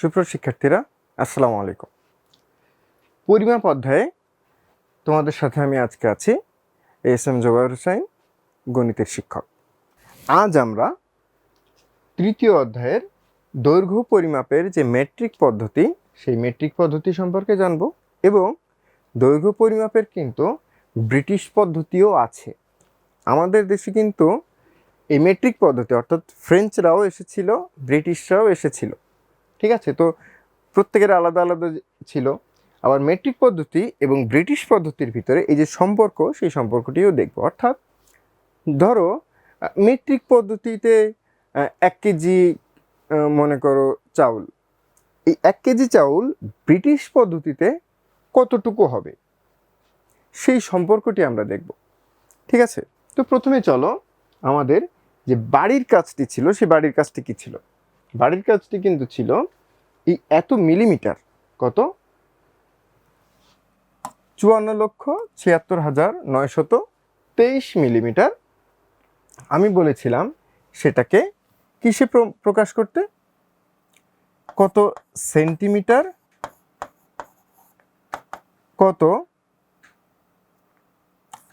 সুপ্রিয় শিক্ষার্থীরা, আসসালামু আলাইকুম। পরিমাপ অধ্যায়ে তোমাদের সাথে আমি আজকে আছি এস এম জোবায়র হুসাইন গণিতের শিক্ষক। আজ আমরা তৃতীয় অধ্যায়ের দৈর্ঘ্য পরিমাপের যে মেট্রিক পদ্ধতি, সেই মেট্রিক পদ্ধতি সম্পর্কে জানব এবং দৈর্ঘ্য পরিমাপের কিন্তু ব্রিটিশ পদ্ধতিও আছে। আমাদের দেশে কিন্তু এই মেট্রিক পদ্ধতি, অর্থাৎ ফ্রেঞ্চরাও এসেছিল, ব্রিটিশরাও এসেছিল। ঠিক আছে? তো প্রত্যেকের আলাদা আলাদা ছিল। আবার মেট্রিক পদ্ধতি এবং ব্রিটিশ পদ্ধতির ভিতরে এই যে সম্পর্ক, সেই সম্পর্কটিও দেখব। অর্থাৎ ধরো, মেট্রিক পদ্ধতিতে এক কেজি মনে করো চাউল। এই এক কেজি চাউল ব্রিটিশ পদ্ধতিতে কতটুকু হবে? সেই সম্পর্কটি আমরা দেখব। ঠিক আছে? তো প্রথমে চলো আমাদের যে বাড়ির কাজটি ছিল, সেই বাড়ির কাজটি কী ছিল? বাড়ির কাজটি কিন্তু ছিল এই এত মিলিমিটার কত? চুয়ান্ন লক্ষ ছিয়াত্তর হাজার নয়শত তেইশ মিলিমিটার। আমি বলেছিলাম সেটাকে কিসে প্র- প্রকাশ করতে? কত সেন্টিমিটার? কত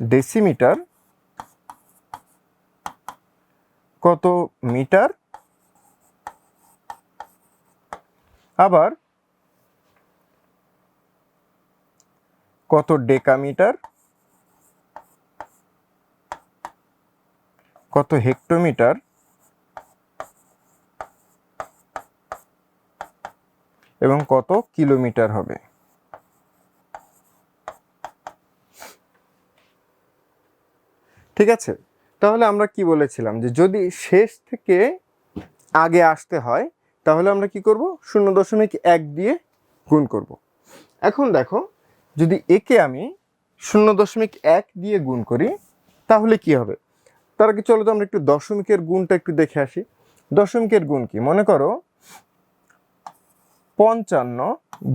ডেসিমিটার? কত মিটার? আবার কত ডেকামিটার? কত হেক্টোমিটার? এবং কত কিলোমিটার হবে? ঠিক আছে? তাহলে আমরা কি বলেছিলাম যে যদি শেষ থেকে আগে আসতে হয় তাহলে আমরা কি করব? শূন্য দশমিক এক দিয়ে গুণ করব। এখন দেখো, যদি একে আমি শূন্য দশমিক এক দিয়ে গুণ করি, তাহলে কি হবে? তার আগে চলো তো আমরা একটু দশমিকের গুণটা একটু দেখে আসি। দশমিকের গুণ কি? মনে করো, পঞ্চান্ন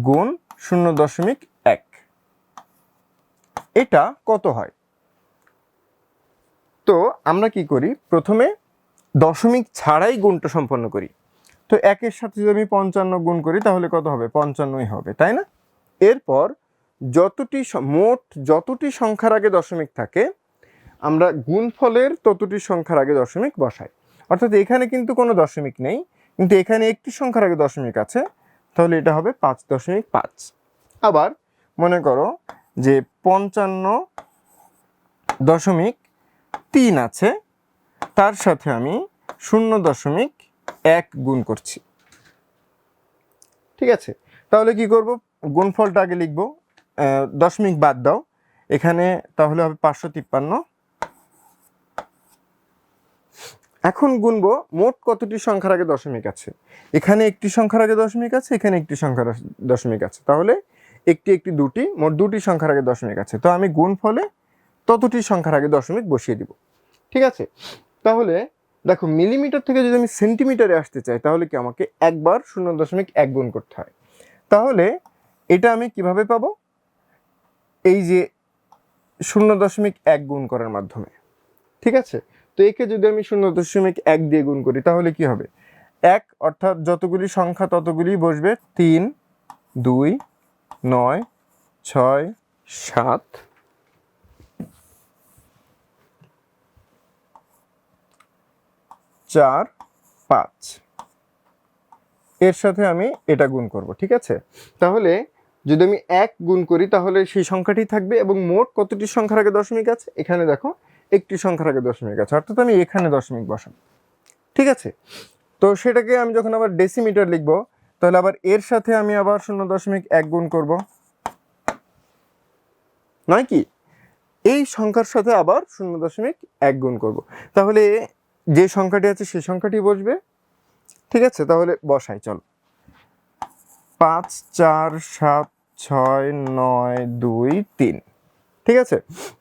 গুণ শূন্য দশমিক এক। এটা কত হয়? তো আমরা কি করি? প্রথমে দশমিক ছাড়াই গুণটা সম্পন্ন করি। তো একের সাথে যদি আমি পঞ্চান্ন গুণ করি, তাহলে কত হবে? পঞ্চান্নই হবে, তাই না? এরপর যতটি মোট যতটি সংখ্যার আগে দশমিক থাকে, আমরা গুণফলের ততটি সংখ্যার আগে দশমিক বসাই। অর্থাৎ এখানে কিন্তু কোনো দশমিক নেই, কিন্তু এখানে একটি সংখ্যার আগে দশমিক আছে, তাহলে এটা হবে পাঁচ দশমিক পাঁচ। আবার মনে করো যে পঞ্চান্ন দশমিক তিন আছে, তার সাথে আমি শূন্য দশমিক এক গুণ করছি। ঠিক আছে? তাহলে কি করব? গুণফলটা আগে লিখব। দশমিক বাদ দাও। এখানে তাহলে হবে পাঁচশো তিপ্পান্ন। এখন গুনবো মোট কতটি সংখ্যার আগে দশমিক আছে? এখানে একটি সংখ্যার আগে দশমিক আছে, এখানে একটি সংখ্যার দশমিক আছে। তাহলে একটি একটি দুটি, মোট দুটি সংখ্যার আগে দশমিক আছে। তো আমি গুণফলে ততটি সংখ্যার আগে দশমিক বসিয়ে দিব। ঠিক আছে? তাহলে দেখো মিলিমিটার থেকে যদি আমি সেন্টিমিটারে আসতে চাই, তাহলে কি আমাকে একবার শূন্য দশমিক এক গুণ করতে হয়? তাহলে এটা আমি কীভাবে পাবো? এই যে শূন্য দশমিক এক গুণ করার মাধ্যমে, ঠিক আছে? তো একে যদি আমি শূন্য দশমিক এক দিয়ে গুণ করি, তাহলে কি হবে? এক, অর্থাৎ যতগুলি সংখ্যা ততগুলি বসবে, তিন, দুই, নয়, ছয়, সাত চার, পাঁচ। এর সাথে আমি এটা গুণ করব, ঠিক আছে? তাহলে যদি আমি এক গুণ করি, তাহলে সেই সংখ্যাটি থাকবে এবং মোট কতটি সংখ্যার আগে দশমিক আছে? এখানে দেখো, একটি সংখ্যার আগে দশমিক আছে, অর্থাৎ আমি এখানে দশমিক বসাবো, ঠিক আছে? তো সেটাকে আমি যখন আবার ডেসিমিটার লিখব, তাহলে আবার এর সাথে আমি আবার শূন্য দশমিক এক গুণ করব। নয় কি? এই সংখ্যার সাথে আবার শূন্য দশমিক এক গুণ করব। তাহলে যে সংখ্যাটি আছে সেই সংখ্যাটি বসবে। ঠিক আছে? তাহলে বসাই, চল। পাঁচ, চার, সাত, ছয়, নয়, দুই, তিন। ঠিক আছে?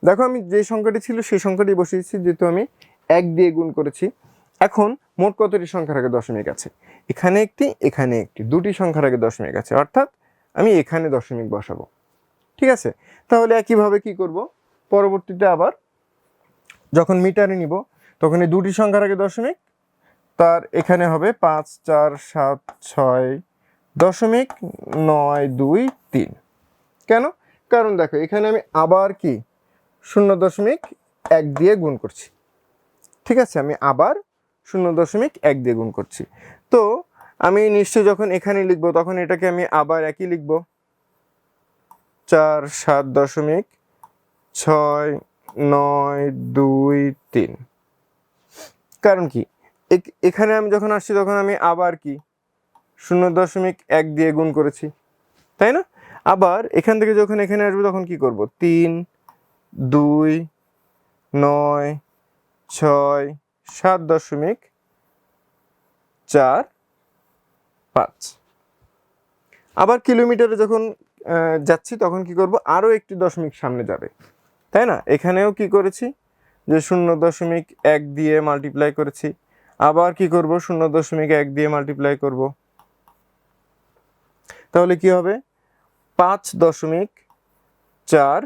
দেখো আমি যে সংখ্যাটি ছিল সেই সংখ্যাটি বসিয়েছি, যেহেতু আমি এক দিয়ে গুণ করেছি। এখন মোট কতটি সংখ্যার আগে দশমিক আছে? এখানে একটি এখানে একটি। দুটি সংখ্যার আগে দশমিক আছে। অর্থাৎ আমি এখানে দশমিক বসাবো। ঠিক আছে? তাহলে একইভাবে কি করব? পরবর্তীতে আবার যখন মিটারে নিব তখন এই দুটি সংখ্যার আগে দশমিক, তার এখানে হবে পাঁচ, চার, সাত, ছয়, দশমিক নয়, দুই, তিন। কেন? কারণ দেখো, এখানে আমি আবার কি? শূন্য দশমিক এক দিয়ে গুণ করছি। ঠিক আছে, আমি আবার শূন্য দশমিক এক দিয়ে গুণ করছি। তো আমি নিশ্চয় যখন এখানে লিখব, তখন এটাকে আমি আবার একই লিখব। চার, সাত দশমিক ছয়, নয়, দুই, তিন। কারণ কি? এখ- এখানে আমি যখন আসছি তখন আমি আবার কি? শূন্য দশমিক এক দিয়ে গুণ করেছি। তাই না? আবার এখান থেকে যখন এখানে আসব তখন কি করব? তিন, দুই, নয়, ছয়, সাত দশমিক চার, পাঁচ। আবার কিলোমিটারে যখন যাচ্ছি তখন কি করব? আরও একটি দশমিক সামনে যাবে। তাই না? এখানেও কি করেছি? যে শূন্য দশমিক এক দিয়ে মাল্টিপ্লাই করেছি। আবার কি করব? শূন্য দশমিক এক দিয়ে মাল্টিপ্লাই করব। তাহলে কি হবে? পাঁচ দশমিক চার,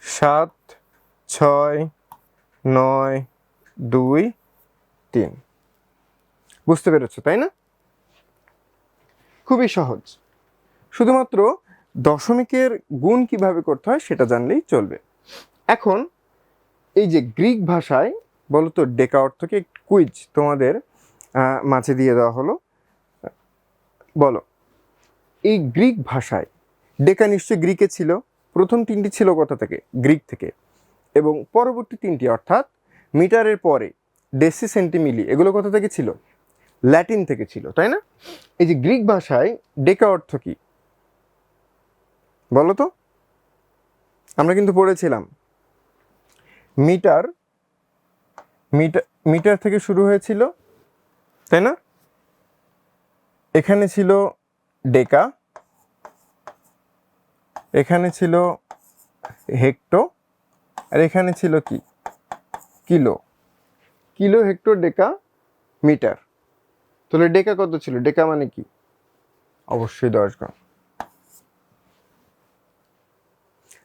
সাত, ছয়, নয়, দুই, তিন। বুঝতে পেরেছ, তাই না? খুবই সহজ। শুধুমাত্র দশমিকের গুণ কীভাবে করতে হয় সেটা জানলেই চলবে। এখন এই যে গ্রিক ভাষায় বলো তো ডেকা অর্থকে কুইজ তোমাদের মাঝে দিয়ে দেওয়া হলো। বলো, এই গ্রিক ভাষায় ডেকা নিশ্চয় গ্রিকে ছিল। প্রথম তিনটি ছিল কোথা থেকে? গ্রিক থেকে। এবং পরবর্তী তিনটি, অর্থাৎ মিটারের পরে ডেসি সেন্টিমিলি, এগুলো কোথা থেকে ছিল? ল্যাটিন থেকে ছিল, তাই না? এই যে গ্রিক ভাষায় ডেকা অর্থ কি? বলো তো। আমরা কিন্তু পড়েছিলাম। মিটার মিটার মিটার থেকে শুরু হয়েছিল, তাই না? এখানে ছিল ডেকা, এখানে ছিল হেক্টো, আর এখানে ছিল কি? Kilo. Kilo hecto deca, metre. তাহলে ডেকা কত ছিল? ডেকা মানে কি? অবশ্যই দশ গ্রাম।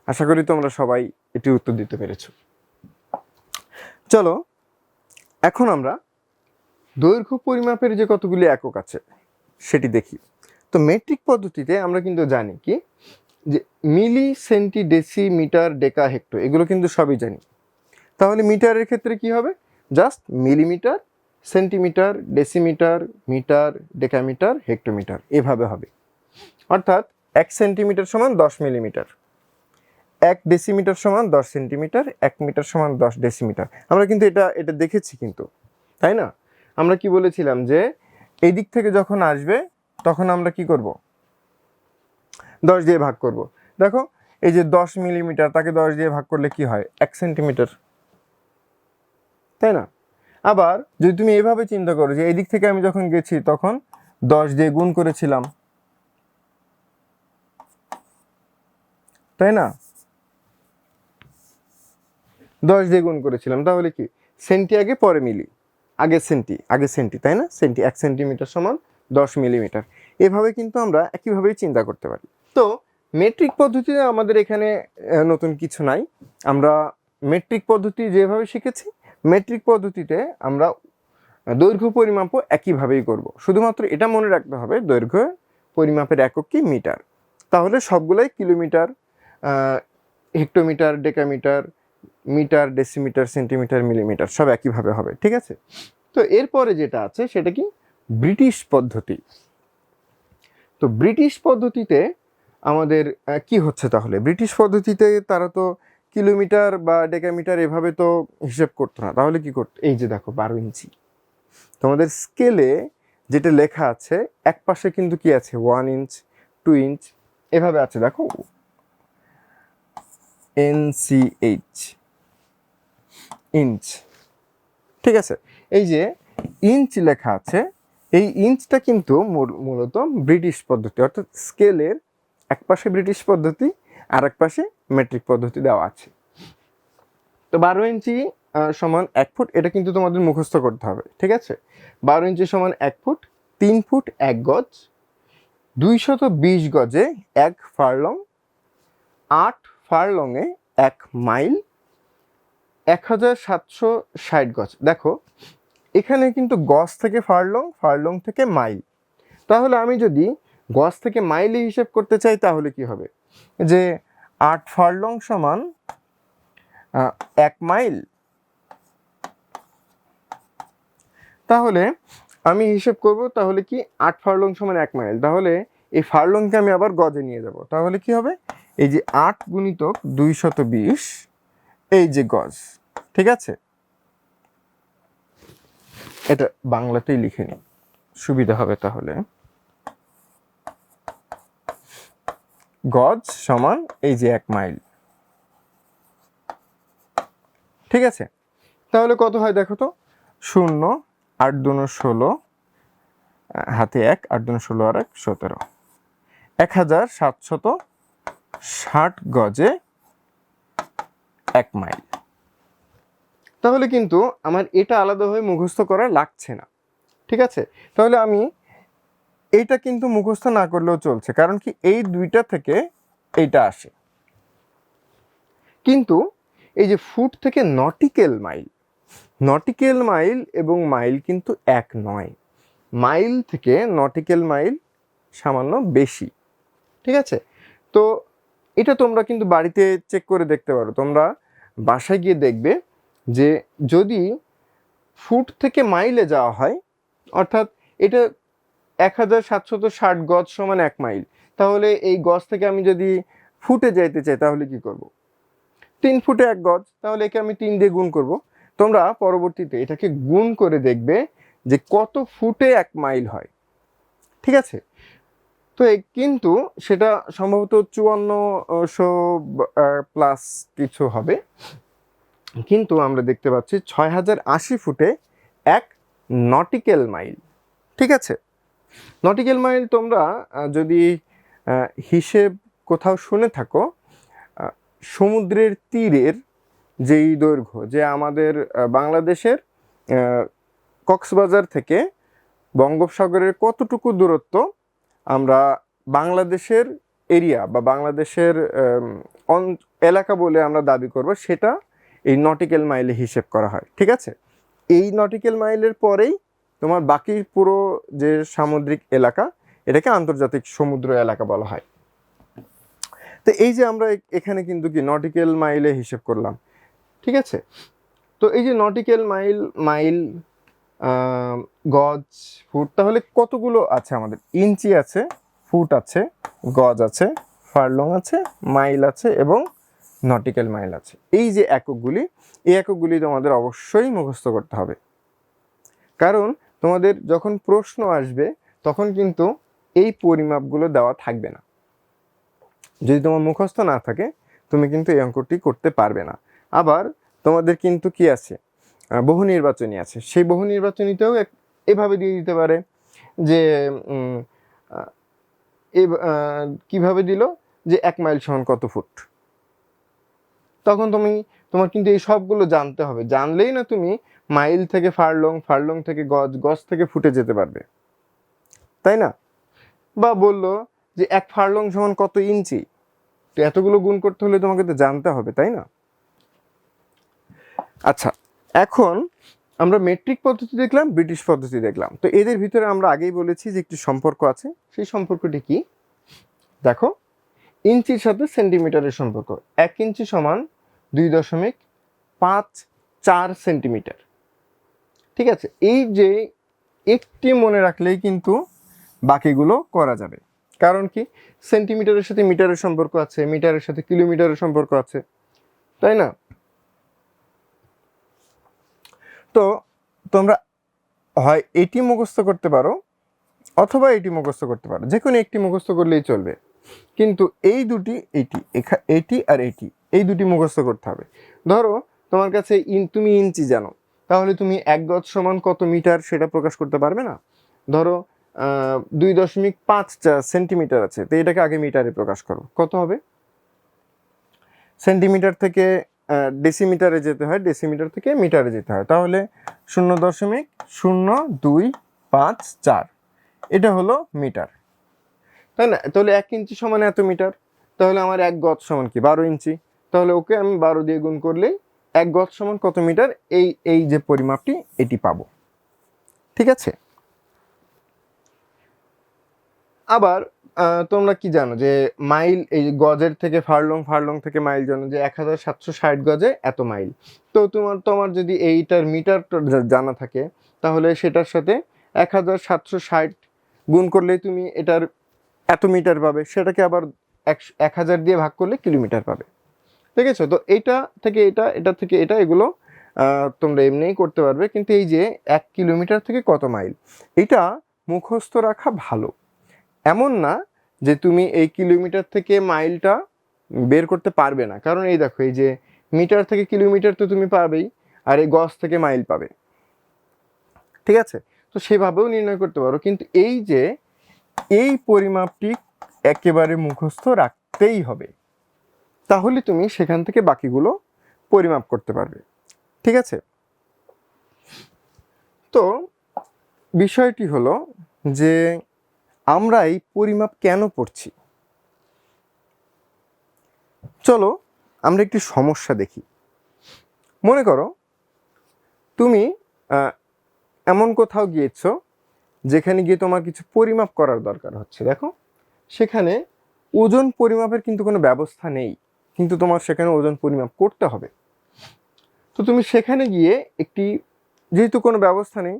আশা করি তোমরা সবাই এটি উত্তর দিতে পেরেছ। চলো, এখন আমরা দৈর্ঘ্য পরিমাপের যে কতগুলি একক আছে, সেটি দেখি। তো মেট্রিক পদ্ধতিতে আমরা কিন্তু জানি কি, যে milli centi deci metre deca hecto এগুলো কিন্তু সবই জানি। তাহলে মিটারের ক্ষেত্রে কি হবে? Just millimetre centimetre decimetre metre decametre hectometre এভাবে হবে। অর্থাৎ এক সেন্টিমিটার সমান দশ মিলিমিটার এক ডেসিমিটার সমান দশ সেন্টিমিটার এক মিটার সমান দশ ডেসিমিটার আমরা কিন্তু এটা এটা দেখেছি কিন্তু, তাই না? আমরা কি বলেছিলাম যে এই দিক থেকে যখন আসবে, তখন আমরা কি করব? দশ দিয়ে ভাগ করব। দেখো, এই যে দশ মিলিমিটার তাকে দশ দিয়ে ভাগ করলে কি হয়? এক সেন্টিমিটার তাই না? আবার, যদি তুমি এভাবে চিন্তা করো যে এই দিক থেকে আমি যখন গেছি, তখন দশ দিয়ে গুণ করেছিলাম। তাই না? দশ দিয়ে গুণ করেছিলাম, তাহলে কি? সেন্টি আগে, পরে মিলি। আগে সেন্টি আগে সেন্টি, তাই না? সেন্টি, এক সেন্টিমিটার সমান দশ মিলিমিটার। এভাবে কিন্তু আমরা একইভাবেই চিন্তা করতে পারি। তো মেট্রিক পদ্ধতিতে আমাদের এখানে নতুন কিছু নাই। আমরা মেট্রিক পদ্ধতি যেভাবে শিখেছি মেট্রিক পদ্ধতিতে আমরা দৈর্ঘ্য পরিমাপও একইভাবেই করব। শুধুমাত্র এটা মনে রাখতে হবে, দৈর্ঘ্য পরিমাপের একক কি? মিটার। তাহলে সবগুলাই kilometre hectometre, decametre metre, decimetre, centimetre, millimetre, সব একইভাবে হবে, ঠিক আছে? তো এরপরে যেটা আছে সেটা কি? ব্রিটিশ পদ্ধতি। তো ব্রিটিশ পদ্ধতিতে আমাদের কি হচ্ছে তাহলে? ব্রিটিশ পদ্ধতিতে তারা তো কিলোমিটার বা ডেকামিটার এভাবে তো হিসেব করতো না। তাহলে কি করতো? এই যে দেখো, বারো ইঞ্চি। তোমাদের স্কেলে যেটা লেখা আছে, এক পাশে কিন্তু কি আছে? ওয়ান ইঞ্চ, টু ইঞ্চ, এভাবে আছে। দেখো এনসিএইচ ইঞ্চ ঠিক আছে? এই যে ইঞ্চ লেখা আছে, এই ইঞ্চটা কিন্তু মূল- মূলত ব্রিটিশ পদ্ধতি, অর্থাৎ স্কেলের এক পাশে ব্রিটিশ পদ্ধতি আর এক পাশে মেট্রিক পদ্ধতি দেওয়া আছে। তো বারো ইঞ্চি সমান এক ফুট, এটা কিন্তু তোমাদের মুখস্থ করতে হবে, ঠিক আছে? বারো ইঞ্চি সমান এক ফুট, তিন ফুট এক গজ, দুইশত বিশ গজে এক ফারলং, আট ফারলংয়ে এক মাইল এক হাজার সাতশো ষাট গজ। দেখো, এখানে কিন্তু গজ থেকে ফারলং ফারলং থেকে মাইল। তাহলে আমি যদি গজ থেকে মাইলে হিসেব করতে চাই, তাহলে কি হবে? যে আট ফার্লং সমান এক মাইল। তাহলে আমি হিসেব করব, তাহলে কি আট ফার্লং সমান এক মাইল? তাহলে এই ফার্লংকে আমি আবার গজে নিয়ে যাব। তাহলে কি হবে? এই যে আট গুণিতক দুইশত বিশ এই যে গজ, ঠিক আছে? এটা বাংলাতেই লিখে নিই সুবিধা হবে তাহলে। গজ সমান এই যে এক মাইল। ঠিক আছে? তাহলে কত হয় দেখো তো? শূন্য, আট দুনো ষোলো, হাতে এক, আট দুনো ষোলো আর এক, সতেরো। এক হাজার সাতশত ষাট গজে এক মাইল। তাহলে কিন্তু আমার এটা আলাদাভাবে মুখস্থ করা লাগছে না। ঠিক আছে? তাহলে আমি এইটা কিন্তু মুখস্থ না করলেও চলছে, কারণ কি এই দুইটা থেকে এইটা আসে। কিন্তু এই যে ফুট থেকে নটিক্যাল মাইল নটিক্যাল মাইল এবং মাইল কিন্তু এক নয়। মাইল থেকে নটিক্যাল মাইল সামান্য বেশি। ঠিক আছে? তো এটা তোমরা কিন্তু বাড়িতে চেক করে দেখতে পারো। তোমরা বাসায় গিয়ে দেখবে যে যদি ফুট থেকে মাইলে যাওয়া হয়, অর্থাৎ এটা এক হাজার সাতশত ষাট গজ সমান এক মাইল, তাহলে এই গজ থেকে আমি যদি ফুটে যাইতে চাই, তাহলে কি করব? তিন ফুটে এক গজ, তাহলে একে আমি তিন দিয়ে গুণ করব। তোমরা পরবর্তীতে এটাকে গুণ করে দেখবে যে কত ফুটে এক মাইল হয়। ঠিক আছে? তো কিন্তু সেটা সম্ভবত চুয়ান্নশো প্লাস কিছু হবে। কিন্তু আমরা দেখতে পাচ্ছি ছয় হাজার আশি ফুটে এক নটিক্যাল মাইল। ঠিক আছে? নটিক্যাল মাইল তোমরা যদি হিসেব কোথাও শুনে থাকো সমুদ্রের তীরের যেই দৈর্ঘ্য, যে আমাদের বাংলাদেশের কক্সবাজার থেকে বঙ্গোপসাগরের কতটুকু দূরত্ব আমরা বাংলাদেশের এরিয়া বা বাংলাদেশের এলাকা বলে আমরা দাবি করব, সেটা এই নটিক্যাল মাইলে হিসেব করা হয়, ঠিক আছে? এই নটিক্যাল মাইলের পরেই তোমার বাকি পুরো যে সামুদ্রিক এলাকা, এটাকে আন্তর্জাতিক সমুদ্র এলাকা বলা হয়। তো এই যে আমরা এখানে কিন্তু কি নটিক্যাল মাইলে হিসেব করলাম, ঠিক আছে? তো এই যে নটিক্যাল মাইল মাইল গজ, ফুট, তাহলে কতগুলো আছে আমাদের? ইঞ্চি আছে, ফুট আছে, গজ আছে, ফার্লং আছে, মাইল আছে এবং নটিক্যাল মাইল আছে। এই যে এককগুলি, এই এককগুলি তোমাদের অবশ্যই মুখস্থ করতে হবে। কারণ তোমাদের যখন প্রশ্ন আসবে, তখন কিন্তু এই পরিমাপগুলো দেওয়া থাকবে না। যদি তোমার মুখস্থ না থাকে, তুমি কিন্তু এই অঙ্কটি করতে পারবে না। আবার তোমাদের কিন্তু কি আছে? বহু নির্বাচনী আছে। সেই বহু নির্বাচনীতেও এভাবে দিয়ে দিতে পারে যে কীভাবে দিল? যে এক মাইল সমান কত ফুট? তখন তুমি, তোমার কিন্তু এই সবগুলো জানতে হবে। জানলেই না তুমি মাইল থেকে ফার্লং ফার্লং থেকে গজ গজ থেকে ফুটে যেতে পারবে। তাই না? বা বলল যে এক ফার্লং সমান কত ইঞ্চি? তো এতগুলো গুণ করতে হলে তোমাকে তো জানতে হবে, তাই না? আচ্ছা এখন আমরা মেট্রিক পদ্ধতি দেখলাম ব্রিটিশ পদ্ধতি দেখলাম। তো এদের ভিতরে আমরা আগেই বলেছি যে একটি সম্পর্ক আছে। সেই সম্পর্কটি কি? দেখো, ইঞ্চির সাথে সেন্টিমিটারের সম্পর্ক। এক ইঞ্চি সমান দুই দশমিক পাঁচ চার সেন্টিমিটার। ঠিক আছে? এই যে একটি মনে রাখলেই কিন্তু বাকিগুলো করা যাবে। কারণ কি? সেন্টিমিটারের সাথে মিটারের সম্পর্ক আছে, মিটারের সাথে কিলোমিটারের সম্পর্ক আছে। তাই না? তো তোমরা হয় এটি মুখস্থ করতে পারো অথবা এটি মুখস্থ করতে পারো। যে কোনো একটি মুখস্থ করলেই চলবে। কিন্তু এই দুটি এটি এটি আর এটি, এই দুটি মুখস্থ করতে হবে। ধরো তোমার কাছে ইন, তুমি ইঞ্চি জানো, তাহলে তুমি এক গজ সমান কত মিটার সেটা প্রকাশ করতে পারবে না? ধরো দুই দশমিক পাঁচ সেন্টিমিটার আছে, তো এটাকে আগে মিটারে প্রকাশ করো। কত হবে? সেন্টিমিটার থেকে ডেসিমিটারে যেতে হয় ডেসিমিটার থেকে মিটারে যেতে হয়। তাহলে শূন্য দশমিক শূন্য দুই পাঁচ চার। এটা হলো মিটার তাই না? তাহলে এক ইঞ্চি সমান এত মিটার তাহলে আমার এক গজ সমান কি? বারো ইঞ্চি। তাহলে ওকে আমি বারো দিয়ে গুণ করলেই এক গজ সমান কত মিটার এই এই যে পরিমাপটি এটি পাবো। ঠিক আছে? আবার তোমরা কি জানো যে মাইল, এই গজের থেকে ফার্লং ফার্লং থেকে মাইল জানো যে এক হাজার সাতশো ষাট গজে এত মাইল। তো তোমার তোমার যদি এইটার মিটার জানা থাকে, তাহলে সেটার সাথে এক হাজার সাতশো ষাট গুণ করলে তুমি এটার এত মিটার পাবে। সেটাকে আবার এক হাজার দিয়ে ভাগ করলে কিলোমিটার পাবে। ঠিক আছে তো এইটা থেকে এটা এটা থেকে এটা, এগুলো তোমরা এমনিই করতে পারবে। কিন্তু এই যে এক কিলোমিটার থেকে কত মাইল এটা মুখস্থ রাখা ভালো। এমন না যে তুমি এই কিলোমিটার থেকে মাইলটা বের করতে পারবে না। কারণ এই দেখো, এই যে মিটার থেকে কিলোমিটার তো তুমি পাবেই, আর এই গজ থেকে মাইল পাবে। ঠিক আছে? তো সেভাবেও নির্ণয় করতে পারো। কিন্তু এই যে, এই পরিমাপটি একেবারে মুখস্থ রাখতেই হবে। তাহলে তুমি সেখান থেকে বাকিগুলো পরিমাপ করতে পারবে। ঠিক আছে? তো বিষয়টি হলো যে আমরা এই পরিমাপ কেন পড়ছি চলো আমরা একটি সমস্যা দেখি। মনে করো তুমি এমন কোথাও গিয়েছো যেখানে গিয়ে তোমার কিছু পরিমাপ করার দরকার হচ্ছে। দেখো, সেখানে ওজন পরিমাপের কিন্তু কোনো ব্যবস্থা নেই, কিন্তু তোমার সেখানে ওজন পরিমাপ করতে হবে। তো তুমি সেখানে গিয়ে একটি, যেহেতু কোনো ব্যবস্থা নেই,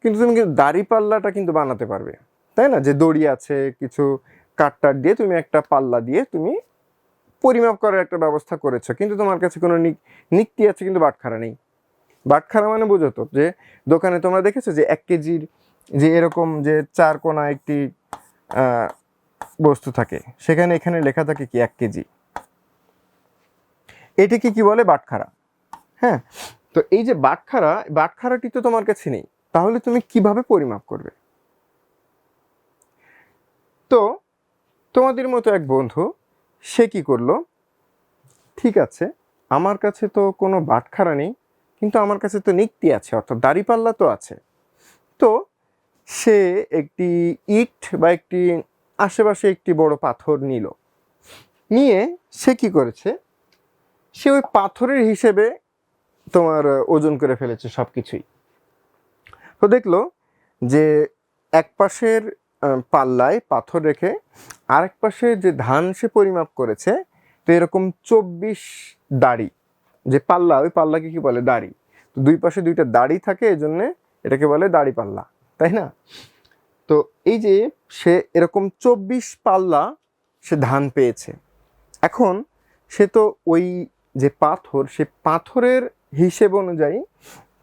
কিন্তু তুমি কিন্তু দাড়ি পাল্লাটা কিন্তু বানাতে পারবে। তাই না? যে দড়ি আছে, কিছু কাটটার দিয়ে তুমি একটা পাল্লা দিয়ে তুমি পরিমাপ করার একটা ব্যবস্থা করেছ। কিন্তু তোমার কাছে কোনো নিক- নিক্তি আছে, কিন্তু বাটখারা নেই। বাটখারা মানে বোঝো তো যে দোকানে তোমরা দেখেছ যে এক কেজির যে এরকম যে চার কোনা একটি বস্তু থাকে, সেখানে এখানে লেখা থাকে কি এক কেজি। এটাকে কি বলে? বাটখারা। হ্যাঁ? তো এই যে বাটখারা, বাটখারাটি তো তোমার কাছে নেই। তাহলে তুমি কীভাবে পরিমাপ করবে? তো তোমাদের মতো এক বন্ধু, সে কি করল? ঠিক আছে, আমার কাছে তো কোনো বাটখারা নেই, কিন্তু আমার কাছে তো নিক্তি আছে, অর্থাৎ দাড়িপাল্লা তো আছে। তো সে একটি ইট বা একটি আশেপাশে একটি বড় পাথর নিল। নিয়ে সে কি করেছে? সে ওই পাথরের হিসেবে তোমার ওজন করে ফেলেছে সব কিছুই তো দেখল যে এক পাশের পাল্লায় পাথর রেখে আরেক পাশে যে ধান সে পরিমাপ করেছে, তো এরকম চব্বিশ দাড়ি, যে পাল্লা, ওই পাল্লাকে কি বলে? দাড়ি। তো দুই পাশে দুইটা দাড়ি থাকে এই জন্যে এটাকে বলে দাড়ি পাল্লা, তাই না? তো এই যে সে এরকম চব্বিশ পাল্লা সে ধান পেয়েছে। এখন সে তো ওই যে পাথর, সে পাথরের হিসেব অনুযায়ী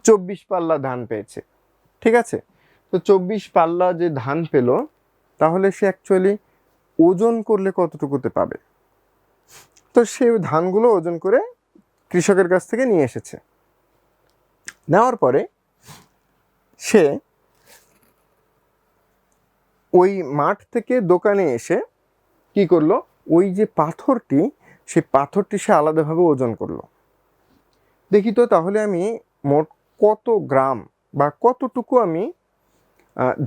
চব্বিশ পাল্লা ধান পেয়েছে, ঠিক আছে? তো চব্বিশ পাল্লা যে ধান পেল, তাহলে সে অ্যাকচুয়ালি ওজন করলে কতটুকুতে পাবে? তো সে ধানগুলো ওজন করে কৃষকের কাছ থেকে নিয়ে এসেছে। নেওয়ার পরে সে ওই মাঠ থেকে দোকানে এসে কি করল? ওই যে পাথরটি, সেই পাথরটি সে আলাদাভাবে ওজন করল। দেখি তো তাহলে আমি মোট কত গ্রাম বা কতটুকু আমি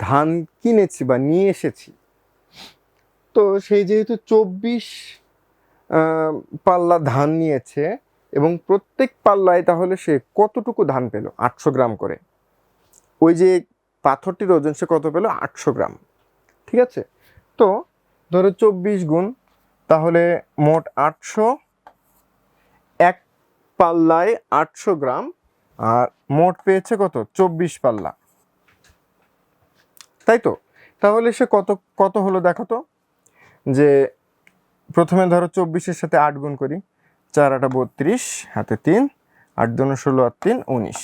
ধান কিনেছি বা নিয়ে এসেছি। তো সেই যেহেতু চব্বিশ পাল্লা ধান নিয়েছে এবং প্রত্যেক পাল্লায় তাহলে সে কতটুকু ধান পেল? আটশো গ্রাম করে। ওই যে পাথরটির ওজন সে কত পেল? আটশো গ্রাম। ঠিক আছে? তো ধরো চব্বিশ গুণ, তাহলে মোট আটশো। এক পাল্লায় আটশো গ্রাম, আর মোট পেয়েছে কত? চব্বিশ পাল্লা। তাই তো? তাহলে সে কত কত হলো দেখো তো? যে প্রথমে ধরো চব্বিশের সাথে আট গুণ করি, চার আটা বত্রিশ, হাতে তিন, আট দুনো ষোলো আর তিন, উনিশ।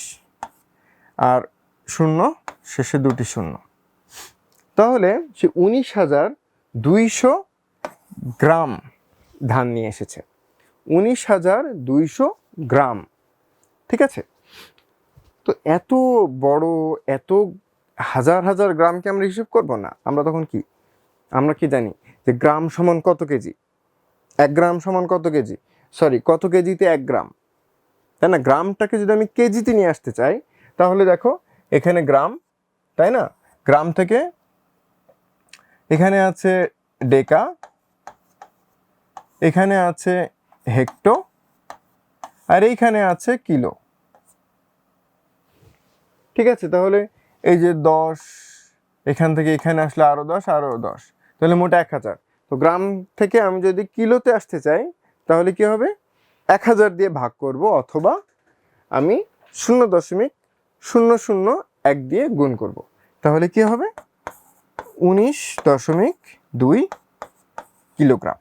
আর শূন্য, শেষে দুটি শূন্য। তাহলে সে উনিশ হাজার দুইশো গ্রাম ধান নিয়ে এসেছে। উনিশ হাজার দুইশো গ্রাম। ঠিক আছে? তো এত বড়, এত হাজার হাজার গ্রামকে আমরা হিসেব করব না। আমরা তখন কি? আমরা কি জানি? যে গ্রাম সমান কত কেজি? এক গ্রাম সমান কত কেজি? সরি কত কেজিতে এক গ্রাম? তাই না? গ্রামটাকে যদি আমি কেজিতে নিয়ে আসতে চাই, তাহলে দেখো, এখানে গ্রাম, তাই না? গ্রাম থেকে এখানে আছে ডেকা, এখানে আছে হেক্টো, আর এইখানে আছে কিলো। ঠিক আছে? তাহলে এই যে দশ, এখান থেকে এখানে আসলে আরও দশ আরও দশ। তাহলে মোট এক হাজার। তো গ্রাম থেকে আমি যদি কিলোতে আসতে চাই, তাহলে কি হবে? এক হাজার দিয়ে ভাগ করব অথবা আমি শূন্য দশমিক শূন্য শূন্য এক দিয়ে গুণ করব। তাহলে কি হবে? উনিশ দশমিক দুই কিলোগ্রাম।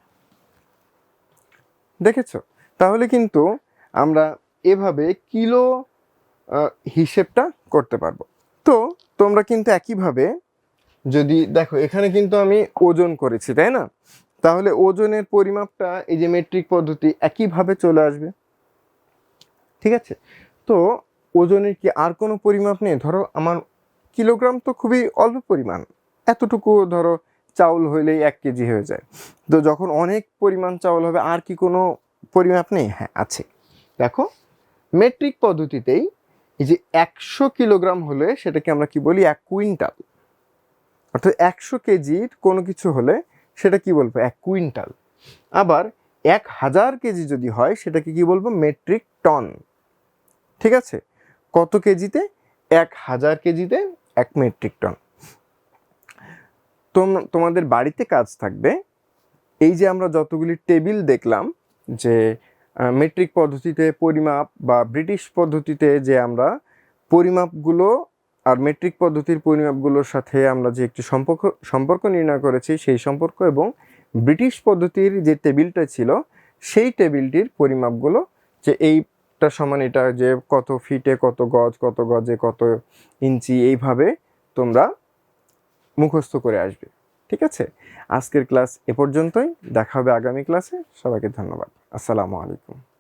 দেখেছ? তাহলে কিন্তু আমরা এভাবে কিলো হিসেবটা করতে পারব। তো তোমরা কিন্তু একইভাবে যদি দেখো, এখানে কিন্তু আমি ওজন করেছি, তাই না? তাহলে ওজনের পরিমাপটা এই যে মেট্রিক পদ্ধতি একইভাবে চলে আসবে। ঠিক আছে? তো ওজনের কি আর কোনো পরিমাপ নেই? ধরো আমার কিলোগ্রাম তো খুবই অল্প পরিমাণ। এতটুকু ধরো চাউল হইলেই এক কেজি হয়ে যায়। তো যখন অনেক পরিমাণ চাউল হবে, আর কি কোনো পরিমাপ নেই? হ্যাঁ আছে। দেখো মেট্রিক পদ্ধতিতেই এই যে একশো কিলোগ্রাম হলে সেটাকে আমরা কি বলি? এক কুইন্টাল। অর্থাৎ একশো কেজির কোনো কিছু হলে সেটা কি বলব? এক কুইন্টাল। আবার এক হাজার কেজি যদি হয়, সেটাকে কি বলব? Metric ton. ঠিক আছে? কত কেজিতে? এক হাজার কেজিতে এক মেট্রিক টন। তোম, তোমাদের বাড়িতে কাজ থাকবে। এই যে আমরা যতগুলি টেবিল দেখলাম যে মেট্রিক পদ্ধতিতে পরিমাপ বা ব্রিটিশ পদ্ধতিতে যে আমরা পরিমাপগুলো আর মেট্রিক পদ্ধতির পরিমাপগুলোর সাথে আমরা যে একটি সম্পর্ক সম্পর্ক নির্ণয় করেছি, সেই সম্পর্ক এবং ব্রিটিশ পদ্ধতির যে টেবিলটা ছিল, সেই টেবিলটির পরিমাপগুলো যে এইটা সমান এটা যে কত ফিটে কত গজ, কত গজে কত ইঞ্চি, এইভাবে তোমরা মুখস্থ করে আসবে। ঠিক আছে? আজকের ক্লাস এ পর্যন্তই। দেখা হবে আগামী ক্লাসে। সবাইকে ধন্যবাদ। আসসালামু আলাইকুম।